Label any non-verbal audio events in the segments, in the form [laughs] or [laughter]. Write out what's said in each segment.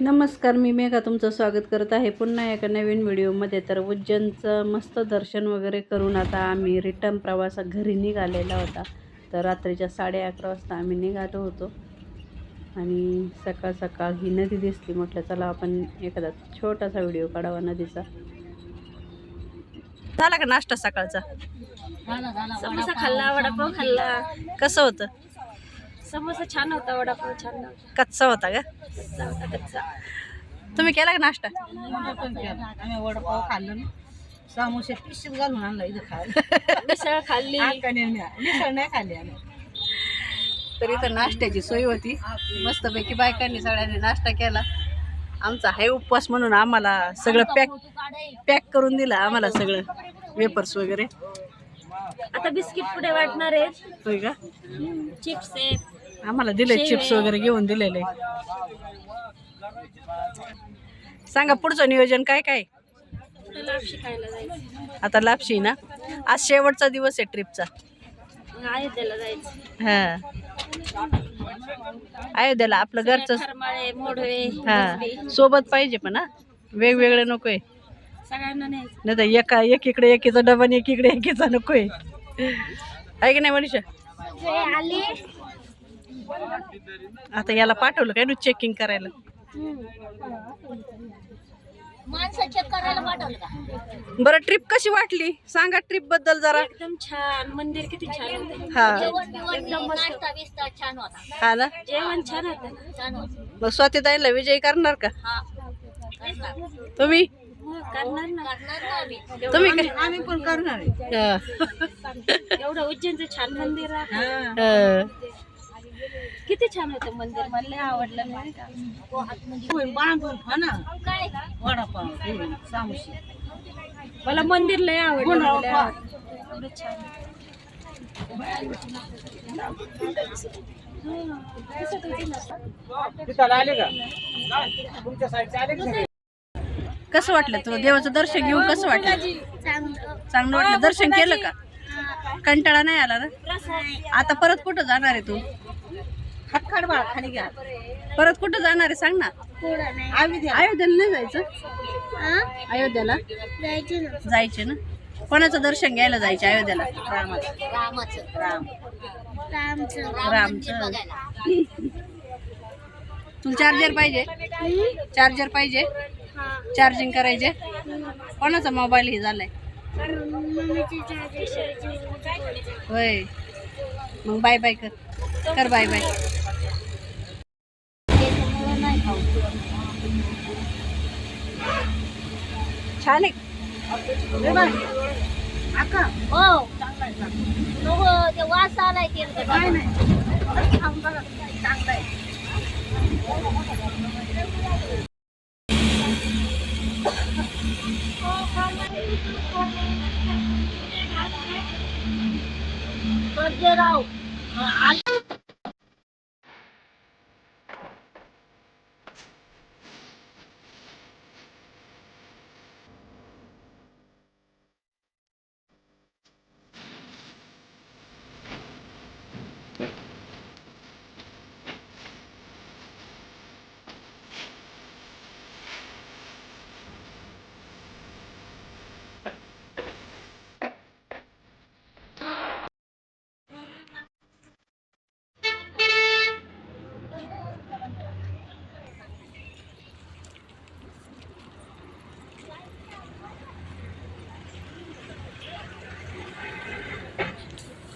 नमस्कार मी मेघा तुमचं स्वागत करत आहे पुन्हा एका नवीन व्हिडिओमध्ये. तर उज्जैनचं मस्त दर्शन वगैरे करून आता आम्ही रिटर्न प्रवासात घरी निघालेला होता. तर रात्रीच्या साडे अकरा वाजता आम्ही निघालो होतो. आणि सकाळ सकाळ ही नदी दिसली म्हटलं चला आपण एखादा छोटासा व्हिडिओ काढावा नदीचा. झाला का नाश्ता सकाळचा? समोसा खाल्ला वडापाव खाल्ला. कसं होतं? समोसा छान होता वडापाव छान नव्हता. कच्चा होता का? कच्चा होता कच्चा. तुम्ही केला का नाश्ता? आम्ही वडापाव खाल्लं ना. समोसे पिशीत घालून आणला इथं खायला. मिसळ खाल्ली. मिसळ नाही खाल्ली आम्ही. तर इथं नाश्त्याची सोय होती. मस्तपैकी बायकांनी सगळ्यांनी नाश्ता केला. आमचा हाय उपवास म्हणून आम्हाला सगळं पॅक पॅक करून दिलं आम्हाला सगळं. वेपर्स वगैरे. आता बिस्किट पुढे वाटणार आहे होय का? चिप्स आहे आम्हाला दिले चिप्स. वगैरे घेऊन दिलेले. सांगा पुढचं नियोजन काय काय? लापशी खायला जायचं आता लापशी ना? आज शेवटचा दिवस आहे ट्रिपचा. अयोध्येला हा. आपलं घरचं हा. सोबत पाहिजे पण हा. वेगवेगळे नकोय. नाही तर एका एकीकडे एकीचा डबा आणि एकीकडे एकीचा नकोय. आहे की नाही मनीषा? आले. आता याला पाठवलं काय? ना चेकिंग करायला. माणसं चेक करायला पाठवलं का? बरं ट्रिप कशी वाटली? सांगा ट्रिपबद्दल जरा. एकदम छान. मंदिर किती छान होतं. हा. एकदम मस्त. छान होता. हा ना? जेवण छान मग स्वातीताईला विजयी करणार का? तुम्ही? करणार ना. तुम्ही आम्ही पण करणार आहे. हा. एवढं उज्जैनचं छान मंदिर आहे. हा. किती छान होतं मंदिर मला लय आवडलं नाही का? होय, बांधून खा ना. वडापाव हे, समोसे मला मंदिर लय आवडलं लय. एवढं छान कसं वाटलं तुला? देवाचं दर्शन घेऊन कसं वाटलं? चांगलं वाटलं? दर्शन केलं का? कंटाळा नाही आला ना? आता परत कुठं जाणार आहे तू? हात काढ बाळा खाली घ्या. परत कुठं जाणार आहे? सांग ना. अयोध्याला नाही जायचं? अयोध्याला? जायचे ना. कोणाचं दर्शन घ्यायला जायचे अयोध्याला? रामचं. तुला चार्जर पाहिजे? चार्जर पाहिजे? चार्जिंग करायचे? कोणाचा मोबाईल हे झालाय? होय. मग बाय बाय कर. कर बाय बाय छान आहे हो नको ते वास आलाय तेल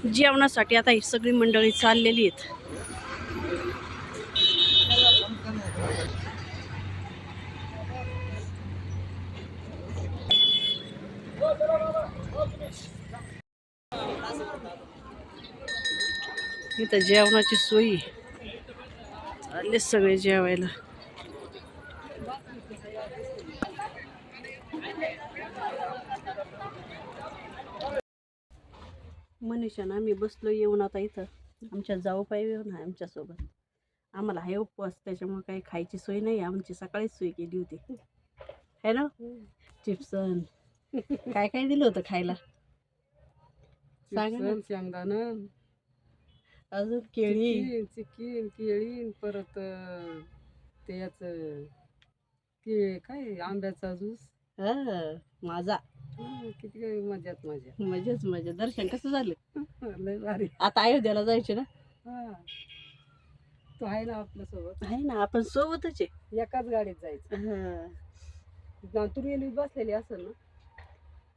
जेवणासाठी आता ही सगळी मंडळी चाललेली आहेत. इथं जेवणाची सोयी चालले सगळे जेवायला. मनीषा ना आम्ही बसलो येऊन आता इथं. आमच्या जाऊबाई येऊन आहे आमच्यासोबत. आम्हाला आहे उपवास त्याच्यामुळे काही खायची सोय नाही. आमची सकाळीच सोय केली होती. है ना? चिप्सन. काय काय दिलं होतं खायला? सांगा ना. शेंगदाणं. अजून केळी. चिकीन केळी परत ते याच की काय आंब्याचा ज्यूस. हा, माझा. किती मजात मजा मजेच मजा दर्शन कसं झालं? [laughs] आता अयोध्याला जायचे ना? हा. तो आहे ना आपल्यासोबत. आहे ना आपण सोबतच आहे. एकाच गाडीत जायचं. हा. तू रेल्वे बसलेली असेल ना?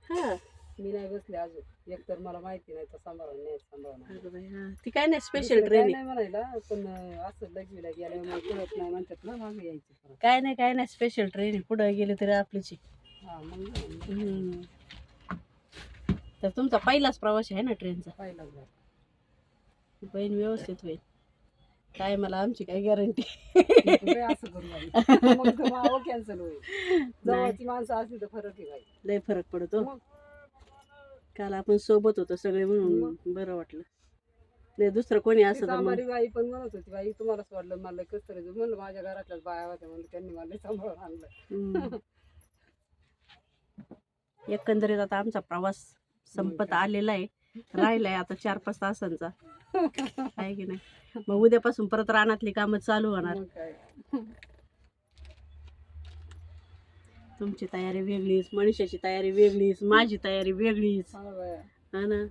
हा. मी नाही बसले अजून. एक तर मला माहिती नाही तर सांभाळून नाही सांभाळून हा. ती काय नाही स्पेशल ट्रेन नाही म्हणायला पण असं लगवीला गेल्या मग कळत नाही म्हणतात ना मागे यायची काय नाही काय नाही स्पेशल ट्रेन आहे पुढे गेले तरी आपलीच हम्म. तर तुमचा पहिलाच प्रवास आहे ना ट्रेनचा. बहीण व्यवस्थित होईल. काय मला आमची काय गॅरंटी कॅन्सल होईल जवळची माणसं असली तर फरक आहे बाई लय फरक पडतो. मग काल आपण सोबत होतो सगळे म्हणून बरं वाटलं. नाही दुसरं कोणी ती असं तर मग सांबारी बाई पण म्हणत होती बाई तुम्हाला सोडलं मला कस तरी म्हणलं माझ्या घरातल्याच बाया होत्या म्हणलं त्यांनी मला सांभाळून आणलं. हम्म. एकंदरीत आता आमचा प्रवास संपत आलेला आहे. राहिलाय आता चार पाच तासांचा. [laughs] आहे की नाही? मग उद्यापासून परत रानातली कामं चालू होणार. [laughs] तुमची तयारी वेगळीच मनुष्याची तयारी वेगळीच माझी तयारी वेगळीच. हा. हा ना?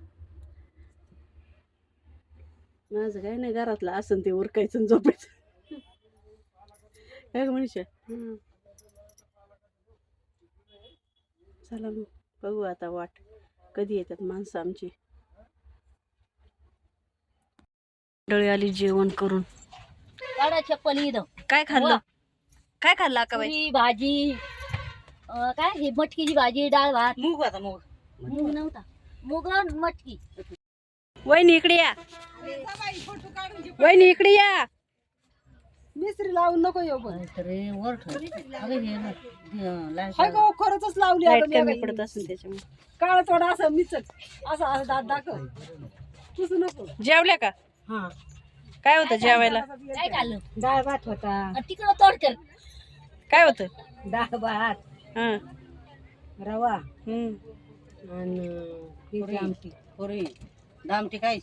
माझं काय नाही घरातलं असं ते उरकायचं आणि झोपायचं. [laughs] काय ग मनुष्य हम्म. चला मग बघू आता वाट. कधी येतात माणसं आमची. मंडळी आली जेवण करून. काढा चप्पल इथं. काय खाल्लं? काय खाल्लं का बाई पुरी भाजी अं, काय हे मटकीची भाजी डाळ भात. मूग आता मूग. मूग नव्हता. मूग आणि मटकी. वहिनी इकडे या. वहिनी इकडे या. मिस्त्री लावून नको येऊ पण. हाय का हो, खरंच लावली लाइट आता मी कमी बाई. पडत असेल त्याच्यामुळे. काळा थोडा असं मिचक. असं असं दात दाखव. तुझं नको. जेवल्या का? हा. काय होतं जेवायला? काय खाल्लं? डाळ भात होता. तिकडं तोड कर. काय होतं? डाळ भात. हा. रवा. हम्म. आणि हिची आमटी. पुरी. आमटी काय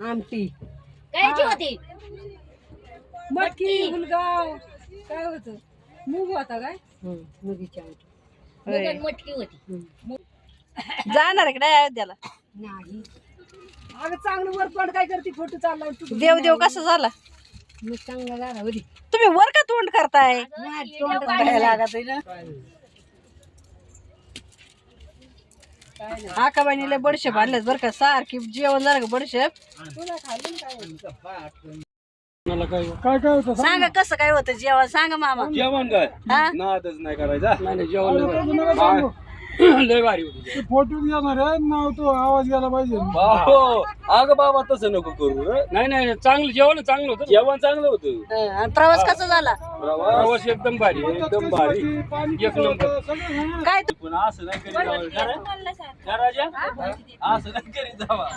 आमटी. कायची होती? मटकी गुलगाव काय होत? मूग होता काय? मुगीची आमटी मूग आणि मटकी होती. जाणार नाही अयोध्याला? नाही. अगं चांगलं वर पण काय करते? फोटो चालला तू देव देव कसं झाला? मग चांगला झाला होती तुम्ही वर का तोंड करताय? तोंड. लागत ना. काय नाही. आका बहिणीला बडशेप आणलेत बरं का. सारखी जेवण झालं का बडशेप? तुला खाल्लं ना काय? काय काय होतं? सांगा कसं काय होतं जेवण? सांगा मामा. जेवण काय? हा? नादच नाही करायचा. नाही जेवण. [coughs] लय भारी होती फोटो घेणार आहे नाव तो आवाज गेला पाहिजे. बाहो अगं बाबा तसं नको करू नाही नाही चांगलं जेवण चांगलं होतं जेवण चांगलं होतं. हं, आणि प्रवास कसा झाला? प्रवास? एकदम भारी एकदम भारी. पाणी एक नंबर. सगळं काय तू- पण असं नाही करीत जावं. का राजा असं नाही करीत जावा.